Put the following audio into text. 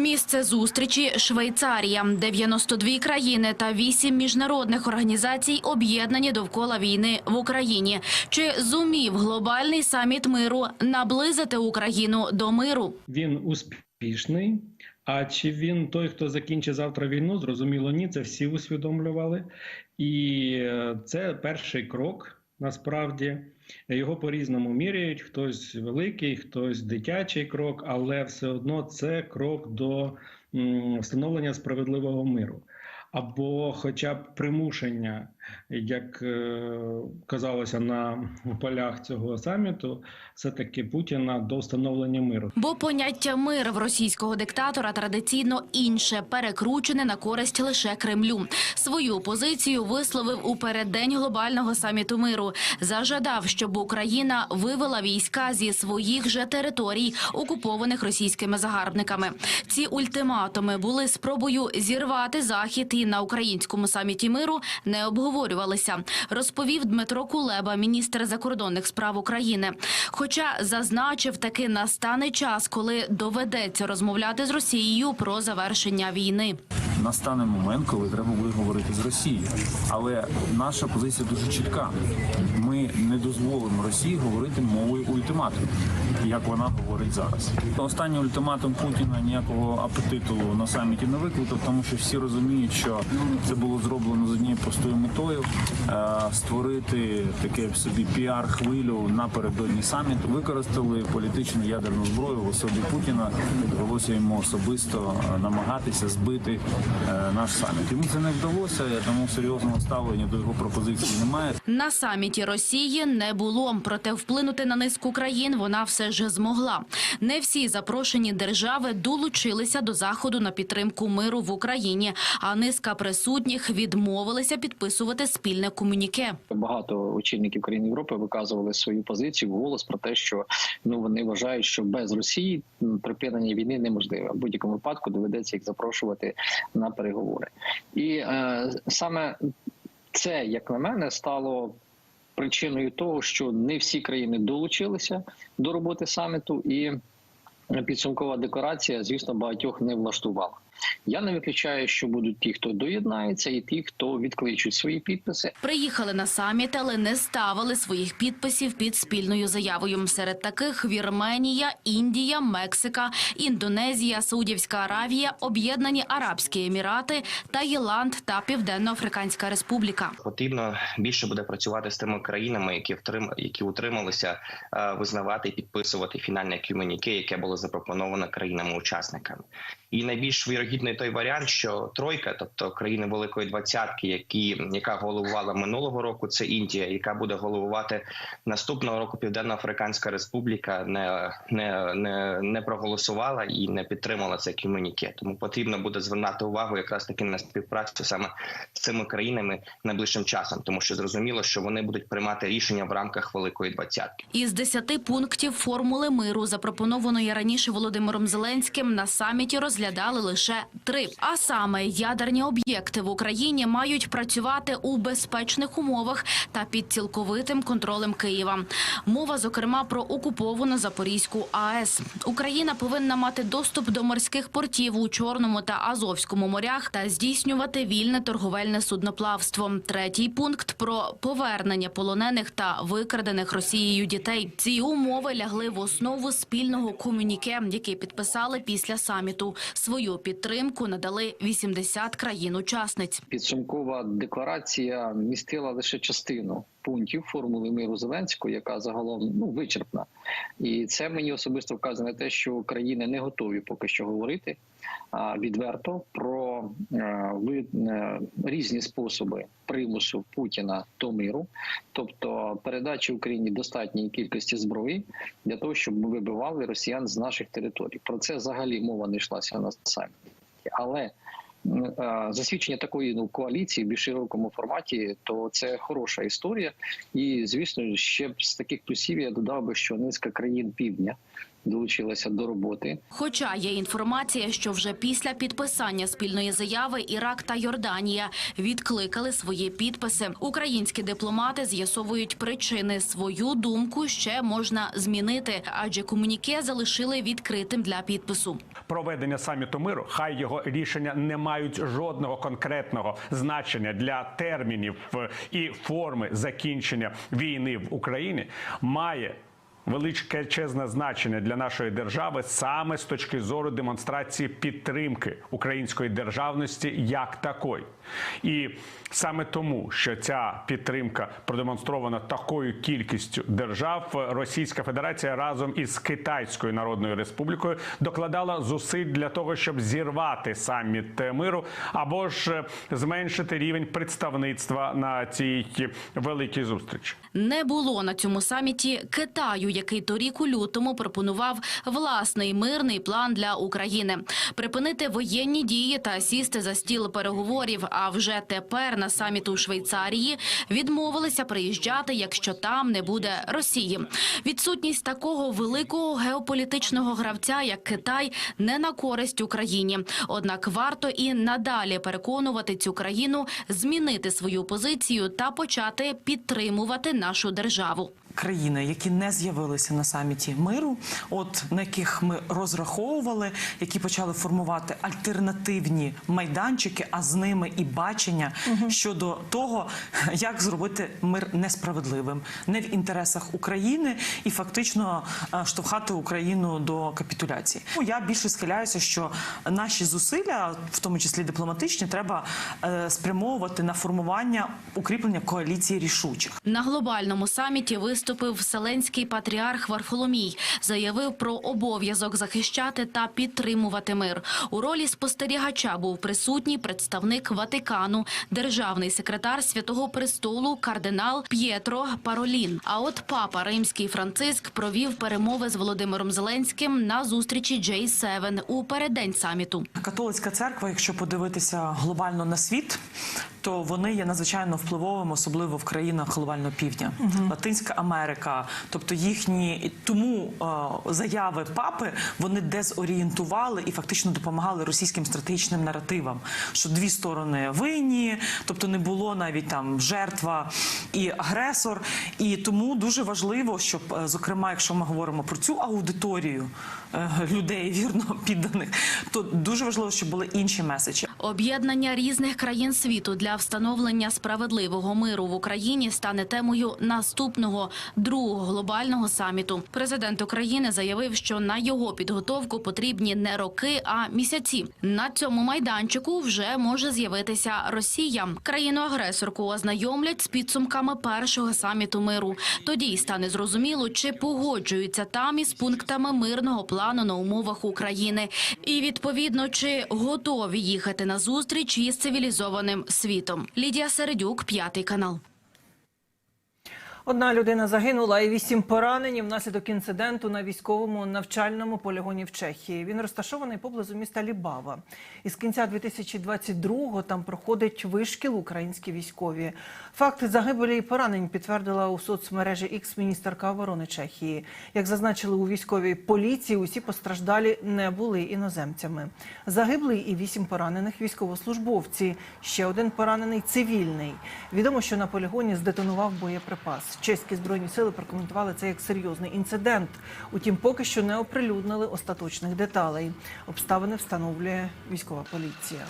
Місце зустрічі Швейцарія. 92 країни та 8 міжнародних організацій об'єднані довкола війни в Україні. Чи зумів глобальний саміт миру наблизити Україну до миру? він успішний. А чи він той, хто закінчить завтра війну? Зрозуміло, ні, це всі усвідомлювали. І е, це перший крок. Насправді його по-різному міряють. Хтось великий, хтось дитячий крок, але все одно це крок до встановлення справедливого миру. Або хоча б примушення, як е, казалося на полях цього саміту, все-таки Путіна до встановлення миру. Бо поняття мир в російського диктатора традиційно інше, перекручене на користь лише Кремлю. Свою позицію висловив у переддень глобального саміту миру. Зажадав, щоб Україна вивела війська зі своїх же територій, окупованих російськими загарбниками. Ці ультиматуми були спробою зірвати захід і на українському саміті миру не обговорювалися. Розповів Дмитро Кулеба, міністр закордонних справ України. Хоча зазначив, таки настане час, коли доведеться розмовляти з Росією про завершення війни. настане момент, коли треба буде говорити з Росією. Але наша позиція дуже чітка. Ми не дозволимо Росії говорити мовою ультиматуму, як вона говорить зараз. Останній ультиматум Путіна ніякого апетиту на саміті не викликав, тому що всі розуміють, що це було зроблено з однією простою метою е, створити таке в собі піар-хвилю напередодні саміту. Використали політичну ядерну зброю в особі Путіна. Довелося йому особисто е, намагатися збити е, наш саміт. Йому це не вдалося, тому серйозного ставлення до його пропозиції немає. На саміті Росії не було, проте вплинути на низку країн вона все ж змогла. Не всі запрошені держави долучилися до заходу на підтримку миру в Україні, а низка присутніх відмовилися підписувати спільне комюніке. Багато очільників країн Європи виказували свою позицію вголос про те, що ну вони вважають, що без Росії припинення війни неможливе. В будь-якому випадку доведеться їх запрошувати на переговори. І е, саме це, як на мене, стало причиною того, що не всі країни долучилися до роботи саміту, і підсумкова декларація, звісно, багатьох не влаштувала. Я не виключаю, що будуть ті, хто доєднається, і ті, хто відкличуть свої підписи. Приїхали на саміт, але не ставили своїх підписів під спільною заявою. Серед таких Вірменія, Індія, Мексика, Індонезія, Саудівська Аравія, Об'єднані Арабські Емірати, Таїланд та Південно-Африканська Республіка. потрібно більше буде працювати з тими країнами, які втрим... які утрималися е, визнавати і підписувати фінальне комюніке, яке було запропоновано країнами-учасниками. І найбільш вірогідний той варіант, що тройка, тобто країни Великої Двадцятки, які яка головувала минулого року, це Індія, яка буде головувати наступного року Південно-Африканська Республіка, не, не, не, не проголосувала і не підтримала це комюніке. Тому потрібно буде звернути увагу якраз таки на співпрацю саме з цими країнами найближчим часом, тому що зрозуміло, що вони будуть приймати рішення в рамках Великої Двадцятки. Із десяти пунктів формули миру, запропонованої раніше Володимиром Зеленським, на саміті розглядали лише три. А саме ядерні об'єкти в Україні мають працювати у безпечних умовах та під цілковитим контролем Києва. Мова, зокрема, про окуповану Запорізьку АЕС. Україна повинна мати доступ до морських портів у Чорному та Азовському морях та здійснювати вільне торговельне судноплавство. Третій пункт про повернення полонених та викрадених Росією дітей. Ці умови лягли в основу спільного комюніке, який підписали після саміту. Свою підтримку надали 80 країн-учасниць. Підсумкова декларація містила лише частину пунктів формули миру Зеленського, яка загалом ну вичерпна, і це мені особисто вказує на те, що країни не готові поки що говорити відверто про е, ви- е, різні способи примусу Путіна до миру, тобто передачі Україні достатньої кількості зброї для того, щоб ми вибивали росіян з наших територій. Про це взагалі мова не йшлася на саміті. Але засвідчення такої ну коаліції в більш широкому форматі, то це хороша історія. І звісно, ще б з таких плюсів я додав би, що низка країн півдня долучилася до роботи. Хоча є інформація, що вже після підписання спільної заяви Ірак та Йорданія відкликали свої підписи. Українські дипломати з'ясовують причини. Свою думку ще можна змінити, адже комуніке залишили відкритим для підпису. проведення саміту миру, хай його рішення не мають жодного конкретного значення для термінів і форми закінчення війни в Україні, має величезне значення для нашої держави саме з точки зору демонстрації підтримки української державності як такої. І саме тому, що ця підтримка продемонстрована такою кількістю держав, Російська Федерація разом із Китайською Народною Республікою докладала зусиль для того, щоб зірвати саміт миру або ж е, зменшити рівень представництва на цій великій зустрічі. Не було на цьому саміті Китаю, який торік у лютому пропонував власний мирний план для України припинити воєнні дії та сісти за стіл переговорів. А вже тепер на саміт у Швейцарії відмовилися приїжджати, якщо там не буде Росії. Відсутність такого великого геополітичного гравця, як Китай, не на користь Україні. Однак варто і надалі переконувати цю країну змінити свою позицію та почати підтримувати нашу державу. Країни, які не з'явилися на саміті миру, от на яких ми розраховували, які почали формувати альтернативні майданчики, а з ними і бачення щодо того, як зробити мир несправедливим, не в інтересах України і фактично е, штовхати Україну до капітуляції. Ну, Я більше схиляюся, що наші зусилля, в тому числі дипломатичні, треба е, спрямовувати на формування укріплення коаліції рішучих. На глобальному саміті виступив вселенський патріарх Варфоломій. Заявив про обов'язок захищати та підтримувати мир. У ролі спостерігача був присутній представник Ватикану, державний секретар Святого Престолу кардинал П'єтро Паролін. А от папа римський Франциск провів перемови з Володимиром Зеленським на зустрічі J7 у переддень саміту. Католицька церква, якщо подивитися глобально на світ, то вони є надзвичайно впливовими, особливо в країнах глобального півдня, Латинська Америка. Тобто їхні тому е, заяви папи вони дезорієнтували і фактично допомагали російським стратегічним наративам, що дві сторони винні, тобто не було навіть там жертва і агресор. І тому дуже важливо, щоб е, зокрема, якщо ми говоримо про цю аудиторію е, людей вірно підданих, то дуже важливо, щоб були інші меседжі. Об'єднання різних країн світу для встановлення справедливого миру в Україні стане темою наступного другого глобального саміту. Президент України заявив, що на його підготовку потрібні не роки, а місяці. На цьому майданчику вже може з'явитися Росія. Країну-агресорку ознайомлять з підсумками першого саміту миру. Тоді й стане зрозуміло, чи погоджуються там із пунктами мирного плану на умовах України, і відповідно чи готові їхати на зустріч із цивілізованим світом. Лідія Середюк, п'ятий канал. Одна людина загинула і вісім поранені внаслідок інциденту на військовому навчальному полігоні в Чехії. Він розташований поблизу міста Лібава. Із кінця 2022-го там проходить вишкіл українські військові. Факти загибелі і поранень підтвердила у соцмережі X міністерка оборони Чехії. Як зазначили у військовій поліції, усі постраждалі не були іноземцями. Загиблий і вісім поранених військовослужбовці. Ще один поранений цивільний. Відомо, що на полігоні здетонував боєприпас чеські збройні сили прокоментували це як серйозний інцидент. Утім, поки що не оприлюднили остаточних деталей. Обставини встановлює військова поліція.